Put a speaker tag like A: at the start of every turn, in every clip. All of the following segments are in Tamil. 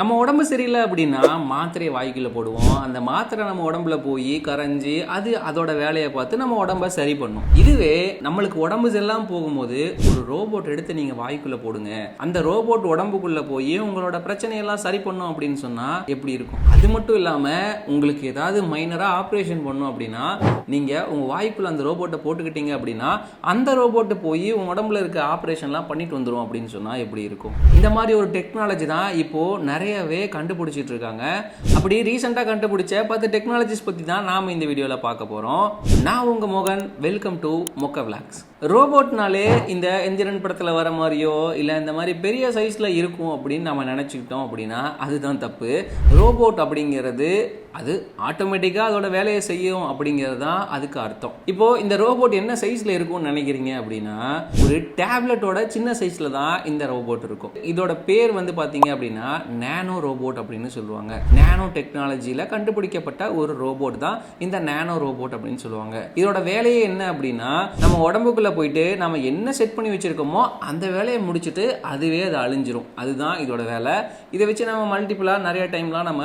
A: நம்ம உடம்பு சரியில்லை அப்படின்னா மாத்திரையை வாய்க்குள்ளே போடுவோம். அந்த மாத்திரை நம்ம உடம்புல போய் கரைஞ்சி அது அதோட வேலையை பார்த்து நம்ம உடம்ப சரி பண்ணும். இதுவே நம்மளுக்கு உடம்பு சரியில்லாமல் போகும்போது ஒரு ரோபோட் எடுத்து நீங்க வாய்க்குள்ள போடுங்க. அந்த ரோபோட் உடம்புக்குள்ள போய் உங்களோட பிரச்சனையெல்லாம் சரி பண்ணும் அப்படின்னு சொன்னா எப்படி இருக்கும்? அது மட்டும் இல்லாம உங்களுக்கு ஏதாவது மைனரா ஆப்ரேஷன் பண்ணும் அப்படின்னா நீங்க உங்க வாய்க்குள்ள அந்த ரோபோட்டை போட்டுக்கிட்டீங்க அப்படின்னா அந்த ரோபோட்டு போய் உங்க உடம்புல இருக்க ஆப்ரேஷன்லாம் பண்ணிட்டு வந்துடும் அப்படின்னு சொன்னா எப்படி இருக்கும்? இந்த மாதிரி ஒரு டெக்னாலஜி தான் இப்போ நிறையவே கண்டுபிடிச்சிட்டு இருக்காங்க அப்படி ரீசெண்டாக கண்டுபிடிச்ச பத்து டெக்னாலஜிஸ் பற்றி தான் நாம் இந்த வீடியோவில் பார்க்க போகிறோம் நான் உங்கள் மோகன். வெல்கம் டு மொக்க விளாக்ஸ் ரோபோட்னாலே இந்த எந்திரன் படத்தில் வர மாதிரியோ இல்லை இந்த மாதிரி பெரிய சைஸில் இருக்கும் அப்படின்னு நம்ம நினச்சிக்கிட்டோம் அப்படின்னா அதுதான் தப்பு. ரோபோட் அப்படிங்கிறது அது ஆட்டோமேட்டிக்காக அதோட வேலையை செய்யும் அப்படிங்கிறது தான் அதுக்கு அர்த்தம். இப்போ இந்த ரோபோட் என்ன சைஸில் இருக்கும்னு நினைக்கிறீங்க அப்படின்னா ஒரு டேப்லெட்டோட சின்ன சைஸில் தான் இந்த ரோபோட் இருக்கும். இதோட பேர் வந்து பார்த்தீங்க அப்படின்னா நேனோ ரோபோட் அப்படின்னு சொல்லுவாங்க. நேனோ டெக்னாலஜியில் கண்டுபிடிக்கப்பட்ட ஒரு ரோபோட் தான் இந்த நேனோ ரோபோட் அப்படின்னு சொல்லுவாங்க. இதோட வேலையே என்ன அப்படின்னா நம்ம உடம்புக்குள்ளே போயிட்டு நம்ம என்ன செட் பண்ணி வச்சிருக்கோமோ அந்த வேலையை முடிச்சுட்டு அதுவே அது அழிஞ்சிரும். அதுதான் இதோட வேலை. இதை வச்சு நம்ம மல்டிபிளாக நிறைய டைம்லாம் நம்ம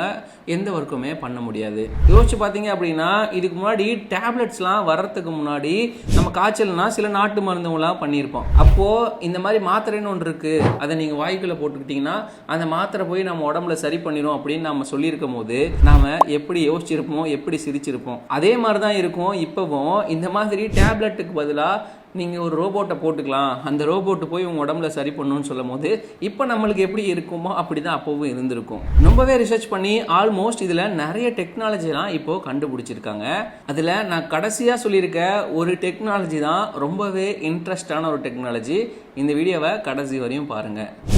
A: எந்த ஒர்க்குமே பண்ண பண்ண முடியாது. யோசிச்சு பார்த்தீங்க அப்படின்னா இதுக்கு முன்னாடி டேப்லெட்ஸ்லாம் வர்றதுக்கு முன்னாடி நம்ம காய்ச்சல்னா சில நாட்டு மருந்துங்களாம் பண்ணியிருப்போம். அப்போது இந்த மாதிரி மாத்திரைன்னு ஒன்று இருக்குது அதை நீங்கள் வாய்க்குள்ளே போட்டுக்கிட்டிங்கன்னா அந்த மாத்திரை போய் நம்ம உடம்புல சரி பண்ணிடும் அப்படின்னு நம்ம சொல்லியிருக்கும் போது நாம் எப்படி யோசிச்சிருப்போம் எப்படி சிரிச்சிருப்போம். அதே மாதிரி தான் இருக்கும் இப்போவும். இந்த மாதிரி டேப்லெட்டுக்கு பதிலாக நீங்கள் ஒரு ரோபோட்டை போட்டுக்கலாம். அந்த ரோபோட்டு போய் உங்கள் உடம்புல சரி பண்ணணும்னு சொல்லும் போது இப்போ நம்மளுக்கு எப்படி இருக்குமோ அப்படி தான் அப்போவும் இருந்திருக்கும். ரொம்பவே ரிசர்ச் பண்ணி ஆல்மோஸ்ட் இதில் நிறைய டெக்னாலஜிலாம் இப்போது கண்டுபிடிச்சிருக்காங்க. அதில் நான் கடைசியாக சொல்லியிருக்க ஒரு டெக்னாலஜி தான் ரொம்பவே இன்ட்ரெஸ்டான ஒரு டெக்னாலஜி இந்த வீடியோவை கடைசி வரையும் பாருங்கள்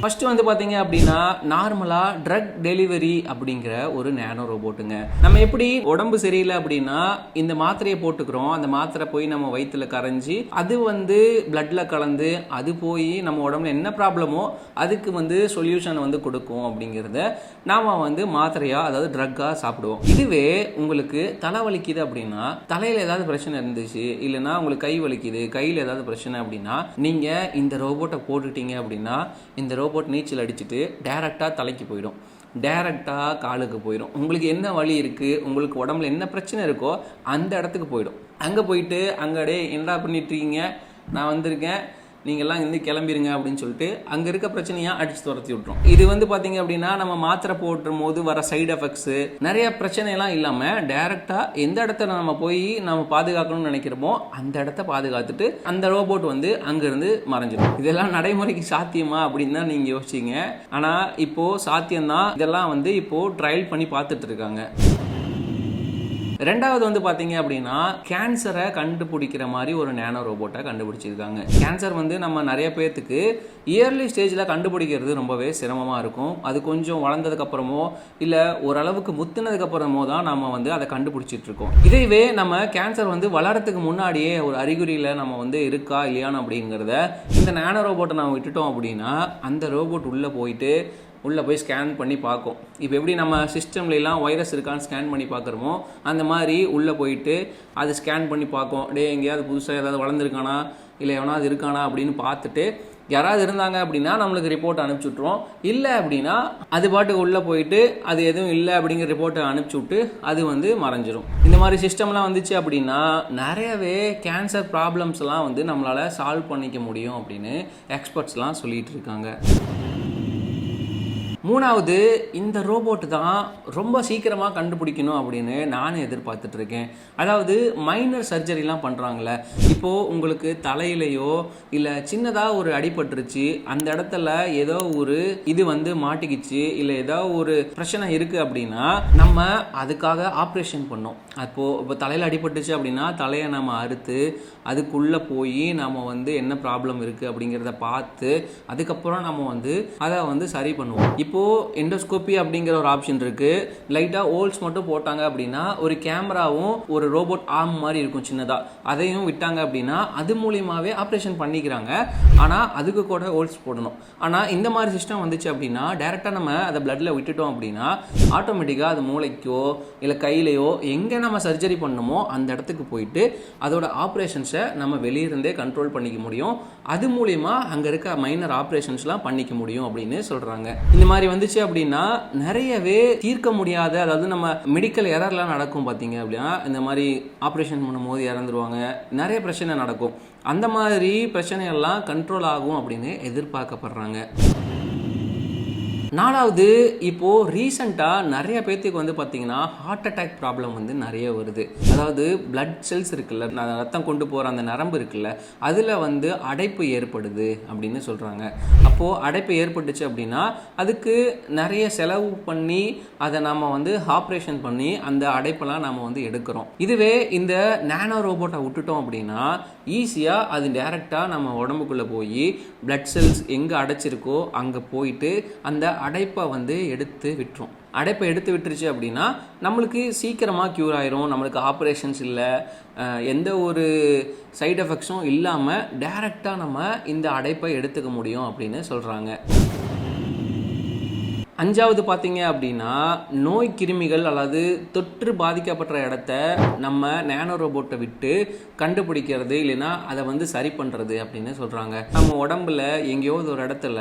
A: ஃபர்ஸ்ட் வந்து பார்த்தீங்க அப்படின்னா நார்மலாக ட்ரக் டெலிவரி அப்படிங்கிற ஒரு நேனோ ரோபோட்டுங்க நம்ம எப்படி உடம்பு சரியில்லை அப்படின்னா இந்த மாத்திரையை போட்டுக்கிறோம். அந்த மாத்திரை போய் நம்ம வயிற்றுல கரைஞ்சி அது வந்து பிளட்ல கலந்து அது போய் நம்ம உடம்புல என்ன ப்ராப்ளமோ அதுக்கு வந்து சொல்யூஷன் வந்து கொடுக்கும் அப்படிங்கிறத நாம வந்து மாத்திரையா அதாவது ட்ரக்காக சாப்பிடுவோம். இதுவே உங்களுக்கு தலை வலிக்குது அப்படின்னா தலையில் ஏதாவது பிரச்சனை இருந்துச்சு இல்லைன்னா உங்களுக்கு கை வலிக்குது கையில் ஏதாவது பிரச்சனை அப்படின்னா நீங்கள் இந்த ரோபோட்டை போட்டுட்டீங்க அப்படின்னா இந்த போட்டு நீச்சல் அடிச்சுட்டு டேரெக்டாக தலைக்கு போயிடும். டேரெக்டாக காலுக்கு போயிடும். உங்களுக்கு என்ன வலி இருக்குது உங்களுக்கு உடம்புல என்ன பிரச்சனை இருக்கோ அந்த இடத்துக்கு போயிடும். அங்கே போயிட்டு அங்கே டே என்னடா பண்ணிட்டு இருக்கீங்க? நான் வந்திருக்கேன். நீங்கள்லாம் இருந்து கிளம்பிருங்க அப்படின்னு சொல்லிட்டு அங்கே இருக்க பிரச்சனையாக அடிச்சு துரத்தி விட்ரும் இது வந்து பார்த்தீங்க அப்படின்னா நம்ம மாத்திரை போட்டும் போது வர சைடு எஃபெக்ட்ஸு நிறைய பிரச்சனைலாம் இல்லாமல் டேரெக்டாக எந்த இடத்துல நம்ம போய் நம்ம பாதுகாக்கணும்னு நினைக்கிறோமோ அந்த இடத்த பாதுகாத்துட்டு அந்த ரோபோட் வந்து அங்கேருந்து மறைஞ்சிடும் இதெல்லாம் நடைமுறைக்கு சாத்தியமா அப்படின்னு தான் நீங்கள் யோசிச்சிங்க. ஆனால் இப்போது சாத்தியம்தான். இதெல்லாம் வந்து இப்போது ட்ரையல் பண்ணி பார்த்துட்டு இருக்காங்க. ரெண்டாவது வந்து பார்த்தீங்க அப்படின்னா கேன்சரை கண்டுபிடிக்கிற மாதிரி ஒரு நேனோ ரோபோட்டை கண்டுபிடிச்சிருக்காங்க. கேன்சர் வந்து நம்ம நிறைய பேர்த்துக்கு இயர்லி ஸ்டேஜில் கண்டுபிடிக்கிறது ரொம்பவே சிரமமாக இருக்கும். அது கொஞ்சம் வளர்ந்ததுக்கப்புறமோ இல்லை ஓரளவுக்கு முத்துனதுக்கப்புறமோ தான் நம்ம வந்து அதை கண்டுபிடிச்சிட்டு இருக்கோம். இதைவே நம்ம கேன்சர் வந்து வளரத்துக்கு முன்னாடியே ஒரு அறிகுறியில் நம்ம வந்து இருக்கா இல்லையான்னு அப்படிங்கிறத இந்த நேனோ ரோபோட்டை நம்ம விட்டுட்டோம் அப்படின்னா அந்த ரோபோட் உள்ளே போயிட்டு உள்ளே போய் ஸ்கேன் பண்ணி பார்க்கும். இப்போ எப்படி நம்ம சிஸ்டம்லாம் வைரஸ் இருக்கான்னு ஸ்கேன் பண்ணி பார்க்குறோமோ அந்த மாதிரி உள்ளே போயிட்டு அது ஸ்கேன் பண்ணி பார்க்கும். டே எங்கேயாவது புதுசாக ஏதாவது வளர்ந்துருக்கானா? இல்லை எவனாவது இருக்கானா? அப்படின்னு பார்த்துட்டு யாராவது இருந்தாங்க அப்படின்னா நம்மளுக்கு ரிப்போர்ட் அனுப்பிச்சுட்ருவோம். இல்லை அப்படின்னா அது பாட்டுக்கு உள்ளே போயிட்டு அது எதுவும் இல்லை அப்படிங்கிற ரிப்போர்ட்டை அனுப்பிச்சி விட்டு அது வந்து மறைஞ்சிரும். இந்த மாதிரி சிஸ்டம்லாம் வந்துச்சு அப்படின்னா நிறையவே கேன்சர் ப்ராப்ளம்ஸ்லாம் வந்து நம்மளால் சால்வ் பண்ணிக்க முடியும் அப்படின்னு எக்ஸ்பர்ட்ஸ்லாம் சொல்லிகிட்டு இருக்காங்க. மூணாவது இந்த ரோபோட் தான் ரொம்ப சீக்கிரமாக கண்டுபிடிக்கணும் அப்படின்னு நானும் எதிர்பார்த்துட்டு இருக்கேன் அதாவது மைனர் சர்ஜரிலாம் பண்ணுறாங்களே இப்போது உங்களுக்கு தலையிலையோ இல்லை சின்னதாக ஒரு அடிபட்டுருச்சு அந்த இடத்துல ஏதோ ஒரு இது வந்து மாட்டிக்கிச்சு இல்லை ஏதோ ஒரு பிரச்சனை இருக்குது அப்படின்னா நம்ம அதுக்காக ஆப்ரேஷன் பண்ணோம். அப்போது இப்போ தலையில் அடிபட்டுச்சு அப்படின்னா தலையை நம்ம அறுத்து அதுக்குள்ளே போய் நம்ம வந்து என்ன ப்ராப்ளம் இருக்குது அப்படிங்கிறத பார்த்து அதுக்கப்புறம் நம்ம வந்து அதை வந்து சரி பண்ணுவோம். இப்போ இப்போது எண்டோஸ்கோப்பி அப்படிங்கிற ஒரு ஆப்ஷன் இருக்குது லைட்டாக ஹோல்ஸ் மட்டும் போட்டாங்க அப்படின்னா ஒரு கேமராவும் ஒரு ரோபோட் ஆர்ம் மாதிரி இருக்கும் சின்னதாக அதையும் விட்டாங்க அப்படின்னா அது மூலியமாகவே ஆப்ரேஷன் பண்ணிக்கிறாங்க. ஆனால் அதுக்கு கூட ஹோல்ஸ் போடணும். ஆனால் இந்த மாதிரி சிஸ்டம் வந்துச்சு அப்படின்னா டேரெக்டாக நம்ம அதை பிளட்டில் விட்டுட்டோம் அப்படின்னா ஆட்டோமேட்டிக்காக அது மூளைக்கோ இல்லை கையிலையோ எங்கே நம்ம சர்ஜரி பண்ணணுமோ அந்த இடத்துக்கு போயிட்டு அதோட ஆப்ரேஷன்ஸை நம்ம வெளியிருந்தே கண்ட்ரோல் பண்ணிக்க முடியும். அது மூலியமாக அங்கே இருக்க மைனர் ஆப்ரேஷன்ஸ்லாம் பண்ணிக்க முடியும் அப்படின்னு சொல்கிறாங்க இந்த மாதிரி மாதிரி வந்துச்சு அப்படின்னா நிறையவே தீர்க்க முடியாத அதாவது நம்ம மெடிக்கல் எரர்லாம் நடக்கும் பார்த்தீங்க அப்படின்னா இந்த மாதிரி ஆப்ரேஷன் பண்ணும்போது இறந்துருவாங்க. நிறைய பிரச்சனை நடக்கும். அந்த மாதிரி பிரச்சனையெல்லாம் கண்ட்ரோல் ஆகும் அப்படின்னு எதிர்பார்க்கப்படுறாங்க. நாலாவது இப்போ ரீசெண்டாக நிறைய பேர்த்துக்கு வந்து பார்த்தீங்கன்னா ஹார்ட் அட்டாக் ப்ராப்ளம் வந்து நிறைய வருது. அதாவது பிளட் செல்ஸ் இருக்குல்ல ரத்தம் கொண்டு போகிற அந்த நரம்பு இருக்குல்ல அதில் வந்து அடைப்பு ஏற்படுது அப்படின்னு சொல்கிறாங்க அப்போது அடைப்பு ஏற்பட்டுச்சு அப்படின்னா அதுக்கு நிறைய செலவு பண்ணி அதை நம்ம வந்து ஆப்ரேஷன் பண்ணி அந்த அடைப்பெல்லாம் நம்ம வந்து எடுக்கிறோம். இதுவே இந்த நேனோ ரோபோட்டை விட்டுட்டோம் அப்படின்னா ஈஸியாக அது டேரெக்டாக நம்ம உடம்புக்குள்ளே போய் பிளட் செல்ஸ் எங்கே அடைச்சிருக்கோ அங்கே போயிட்டு அந்த அடைப்பை வந்து எடுத்து விட்டுரும். அடைப்பை எடுத்து விட்டுருச்சு அப்படின்னா நம்மளுக்கு சீக்கிரமாக க்யூர் ஆயிரும். நம்மளுக்கு ஆப்ரேஷன்ஸ் இல்லை. எந்த ஒரு சைட் எஃபெக்ட்ஸும் இல்லாமல் டேரெக்டாக நம்ம இந்த அடைப்பை எடுத்துக்க முடியும் அப்படின்னு சொல்கிறாங்க அஞ்சாவது பார்த்தீங்க அப்படின்னா நோய் கிருமிகள் அல்லது தொற்று பாதிக்கப்பட்ட இடத்த நம்ம நேனோ ரோபோட்டை விட்டு கண்டுபிடிக்கிறது இல்லைன்னா அதை வந்து சரி பண்ணுறது அப்படின்னு சொல்கிறாங்க நம்ம உடம்புல எங்கேயாவது ஒரு இடத்துல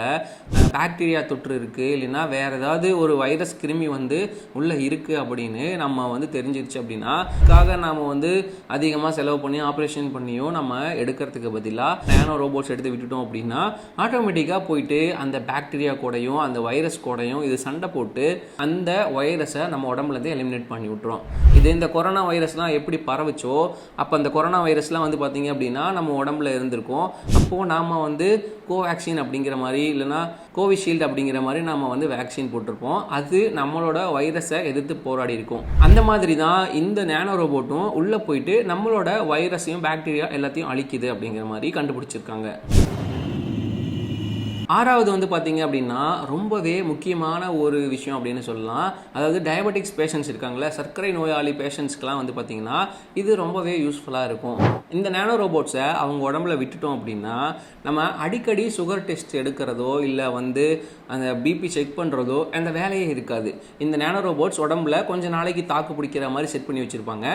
A: பாக்டீரியா தொற்று இருக்குது இல்லைன்னா வேறு ஏதாவது ஒரு வைரஸ் கிருமி வந்து உள்ளே இருக்குது அப்படின்னு நம்ம வந்து தெரிஞ்சிருச்சு அப்படின்னா அதுக்காக நாம் வந்து அதிகமாக செலவு பண்ணி ஆப்ரேஷன் பண்ணியும் நம்ம எடுக்கிறதுக்கு பதிலாக நேனோ ரோபோட்ஸ் எடுத்து விட்டுட்டோம் அப்படின்னா ஆட்டோமேட்டிக்காக போயிட்டு அந்த பாக்டீரியா கூடையும் அந்த வைரஸ் கூடையும் இது சண்டை போட்டு அந்த வைரஸை நம்ம உடம்புலேருந்து எலிமினேட் பண்ணி விட்டுரும். இது இந்த கொரோனா வைரஸ்லாம் எப்படி பரவுச்சோ அப்போ அந்த கொரோனா வைரஸ்லாம் வந்து பார்த்தீங்க அப்படின்னா நம்ம உடம்புல இருந்திருக்கும். அப்போது நாம் வந்து கோவேக்சின் அப்படிங்கிற மாதிரி இல்லைன்னா கோவிஷீல்டு அப்படிங்கிற மாதிரி நம்ம வந்து வேக்சின் போட்டிருப்போம். அது நம்மளோட வைரஸை எதிர்த்து போராடி இருக்கும். அந்த மாதிரி தான் இந்த நேனோ ரோபோட்டும் உள்ளே போயிட்டு நம்மளோட வைரஸையும் பாக்டீரியா எல்லாத்தையும் அழிக்குது அப்படிங்கிற மாதிரி கண்டுபிடிச்சிருக்காங்க. ஆறாவது வந்து பார்த்தீங்க அப்படின்னா ரொம்பவே முக்கியமான ஒரு விஷயம் அப்படின்னு சொல்லலாம். அதாவது டயபெட்டிக்ஸ் பேஷண்ட்ஸ் இருக்காங்களே சர்க்கரை நோயாளி பேஷண்ட்ஸ்க்குலாம் வந்து பார்த்தீங்கன்னா இது ரொம்பவே யூஸ்ஃபுல்லாக இருக்கும். இந்த நேனோ ரோபோட்ஸை அவங்க உடம்புல விட்டுட்டோம் அப்படின்னா நம்ம அடிக்கடி சுகர் டெஸ்ட் எடுக்கிறதோ இல்லை வந்து அந்த பிபி செக் பண்ணுறதோ அந்த வேலையே இருக்காது. இந்த நேனோ ரோபோட்ஸ் உடம்புல கொஞ்ச நாளைக்கு தாக்கு பிடிக்கிற மாதிரி செட் பண்ணி வச்சுருப்பாங்க.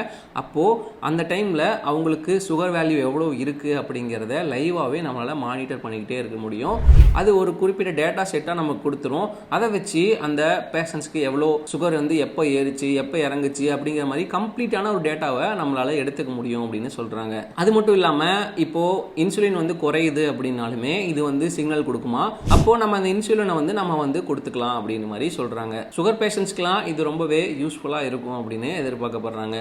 A: அப்போது அந்த டைமில் அவங்களுக்கு சுகர் வேல்யூ எவ்வளோ இருக்குது அப்படிங்கிறத லைவாகவே நம்மளால் மானிட்டர் பண்ணிக்கிட்டே இருக்க முடியும். அது அது ஒரு குறிப்பிட்ட டேட்டா செட்டாக நமக்கு கொடுத்துரும். அதை வச்சு அந்த பேஷண்ட்ஸ்க்கு எவ்வளோ சுகர் வந்து எப்போ ஏறிச்சு எப்போ இறங்குச்சு அப்படிங்கிற மாதிரி கம்ப்ளீட்டான ஒரு டேட்டாவை நம்மளால் எடுத்துக்க முடியும் அப்படின்னு சொல்கிறாங்க அது மட்டும் இல்லாமல் இப்போது இன்சுலின் வந்து குறையுது அப்படின்னாலுமே இது வந்து சிக்னல் கொடுக்குமா? அப்போது நம்ம அந்த இன்சுலினை வந்து நம்ம வந்து கொடுத்துக்கலாம் அப்படின்னு மாதிரி சொல்கிறாங்க சுகர் பேஷண்ட்ஸ்க்கெலாம் இது ரொம்பவே யூஸ்ஃபுல்லாக இருக்கும் அப்படின்னு எதிர்பார்க்கப்படுறாங்க.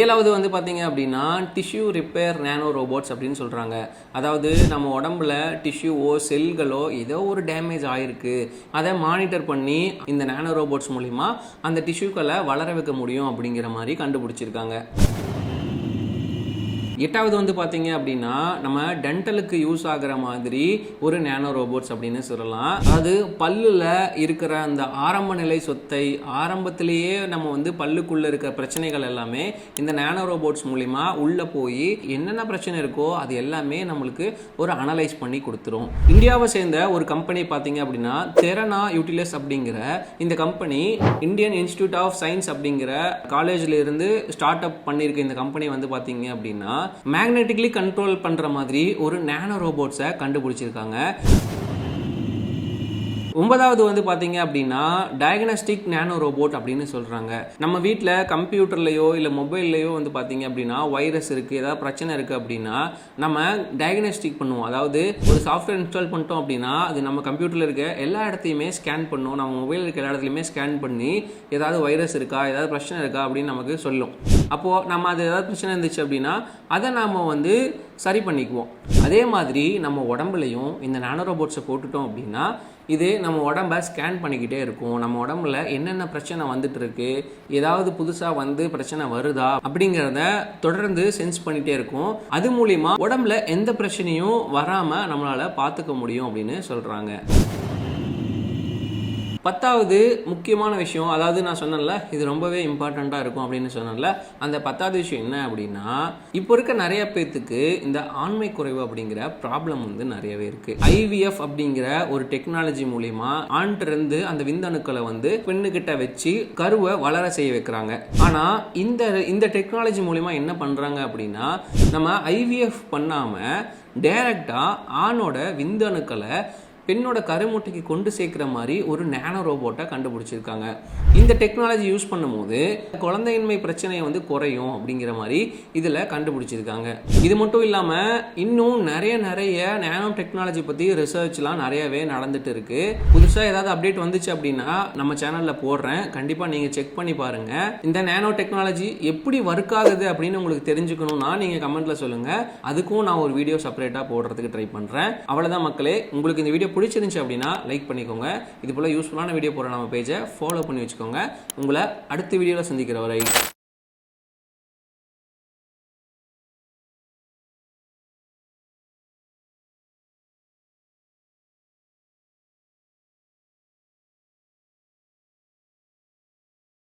A: ஏழாவது வந்து பார்த்தீங்க அப்படின்னா டிஷ்யூ ரிப்பேர் நேனோ ரோபோட்ஸ் அப்படின்னு சொல்கிறாங்க அதாவது நம்ம உடம்புல டிஷ்யூவோ செல்களோ ஏதோ ஒரு டேமேஜ் ஆயிருக்கு. அதை மானிட்டர் பண்ணி இந்த நேனோ ரோபோட்ஸ் மூலிமா அந்த டிஷ்யூக்களை வளர வைக்க முடியும் அப்படிங்கிற மாதிரி கண்டுபிடிச்சிருக்காங்க. எட்டாவது வந்து பார்த்தீங்க அப்படின்னா நம்ம டென்டலுக்கு யூஸ் ஆகுற மாதிரி ஒரு நேனோ ரோபோட்ஸ் அப்படின்னு சொல்லலாம். அது பல்லுல இருக்கிற அந்த ஆரம்ப நிலை சொத்தை ஆரம்பத்திலேயே நம்ம வந்து பல்லுக்குள்ள இருக்க பிரச்சனைகள் எல்லாமே இந்த நேனோ ரோபோட்ஸ் மூலிமா உள்ள போய் என்னென்ன பிரச்சனை இருக்கோ அது எல்லாமே நம்மளுக்கு ஒரு அனலைஸ் பண்ணி கொடுத்துரும். இந்தியாவை சேர்ந்த ஒரு கம்பெனி பார்த்தீங்க அப்படின்னா தெரனா யூட்டிலஸ் அப்படிங்கிற இந்த company Indian Institute of Science அப்படிங்கிற காலேஜில் இருந்து ஸ்டார்ட் அப் பண்ணியிருக்க இந்த கம்பெனி வந்து பார்த்தீங்க அப்படின்னா மேக்னெட்டிக்லி கண்ட்ரோல் பண்ணுற மாதிரி ஒரு நேனோ ரோபோட்ஸை கண்டுபிடிச்சிருக்காங்க. ஒன்பதாவது வந்து பார்த்தீங்க அப்படின்னா டயக்னஸ்டிக் நேனோ ரோபோட் அப்படின்னு சொல்கிறாங்க நம்ம வீட்டில் கம்ப்யூட்டர்லையோ இல்லை மொபைல்லையோ வந்து பார்த்தீங்க அப்படின்னா வைரஸ் இருக்குது ஏதாவது பிரச்சனை இருக்குது அப்படின்னா நம்ம டயக்னஸ்டிக் பண்ணுவோம். அதாவது ஒரு சாஃப்ட்வேர் இன்ஸ்டால் பண்ணிட்டோம் அப்படின்னா அது நம்ம கம்ப்யூட்டரில் இருக்க எல்லா இடத்தையுமே ஸ்கேன் பண்ணும். நம்ம மொபைல் இருக்க எல்லா இடத்துலையுமே ஸ்கேன் பண்ணி ஏதாவது வைரஸ் இருக்கா ஏதாவது பிரச்சனை இருக்கா அப்படின்னு நமக்கு சொல்லும். அப்போது நம்ம அது ஏதாவது பிரச்சனை இருந்துச்சு அப்படின்னா அதை நாம் வந்து சரி பண்ணிக்குவோம். அதே மாதிரி நம்ம உடம்புலையும் இந்த நானோ ரோபோட்ஸை போட்டுட்டோம் அப்படின்னா இது நம்ம உடம்ப ஸ்கேன் பண்ணிக்கிட்டே இருக்கும். நம்ம உடம்புல என்னென்ன பிரச்சனை வந்துட்டு இருக்கு ஏதாவது புதுசாக வந்து பிரச்சனை வருதா அப்படிங்கிறத தொடர்ந்து சென்ஸ் பண்ணிகிட்டே இருக்கும். அது மூலிமா உடம்புல எந்த பிரச்சனையும் வராமல் நம்மளால் பார்த்துக்க முடியும் அப்படின்னு சொல்கிறாங்க பத்தாவது முக்கியமான விஷயம் அதாவது நான் சொன்னேன்ல இது ரொம்பவே இம்பார்ட்டண்ட்டாக இருக்கும் அப்படின்னு சொன்னேன்ல அந்த பத்தாவது விஷயம் என்ன அப்படின்னா இப்போ இருக்க நிறைய பேர்த்துக்கு இந்த ஆண்மை குறைவு அப்படிங்கிற ப்ராப்ளம் வந்து நிறையவே இருக்குது ஐவிஎஃப் அப்படிங்கிற ஒரு டெக்னாலஜி மூலிமா ஆண்டிருந்து அந்த விந்தணுக்களை வந்து பெண்ணுக்கிட்ட வச்சு கருவை வளர செய்ய வைக்கிறாங்க. ஆனால் இந்த இந்த டெக்னாலஜி மூலிமா என்ன பண்ணுறாங்க அப்படின்னா நம்ம ஐவிஎஃப் பண்ணாமல் டைரக்டாக ஆணோட விந்தணுக்களை பெண்ணோட கருமுட்டைக்கு கொண்டு சேர்க்குற மாதிரி ஒரு நேனோ ரோபோட்டை கண்டுபிடிச்சிருக்காங்க. இந்த டெக்னாலஜி யூஸ் பண்ணும்போது குழந்தையின்மை பிரச்சனையை வந்து குறையும் அப்படிங்கிற மாதிரி இதில் கண்டுபிடிச்சிருக்காங்க. இது மட்டும் இல்லாமல் இன்னும் நிறைய நிறைய நேனோ டெக்னாலஜி பற்றி ரிசர்ச்லாம் நிறையவே நடந்துட்டு இருக்கு. புதுசாக ஏதாவது அப்டேட் வந்துச்சு அப்படின்னா நம்ம சேனலில் போடுறேன். கண்டிப்பாக நீங்கள் செக் பண்ணி பாருங்கள் இந்த நேனோ டெக்னாலஜி எப்படி ஒர்க் ஆகுது அப்படின்னு உங்களுக்கு தெரிஞ்சுக்கணும்னா நீங்கள் கமெண்ட்டில் சொல்லுங்கள் அதுக்கும் நான் ஒரு வீடியோ செப்பரேட்டாக போடுறதுக்கு ட்ரை பண்ணுறேன் அவ்வளோதான் மக்களே. உங்களுக்கு இந்த வீடியோ பிடிச்சிருந்துச்சு அப்படின்னா லைக் பண்ணிக்கோங்க. இது போல் யூஸ்ஃபுல்லான வீடியோ போகிற நம்ம பேஜை ஃபாலோ பண்ணி வச்சுக்கோங்க. உங்களை அடுத்த வீடியோவில் சந்திக்கிற வரை.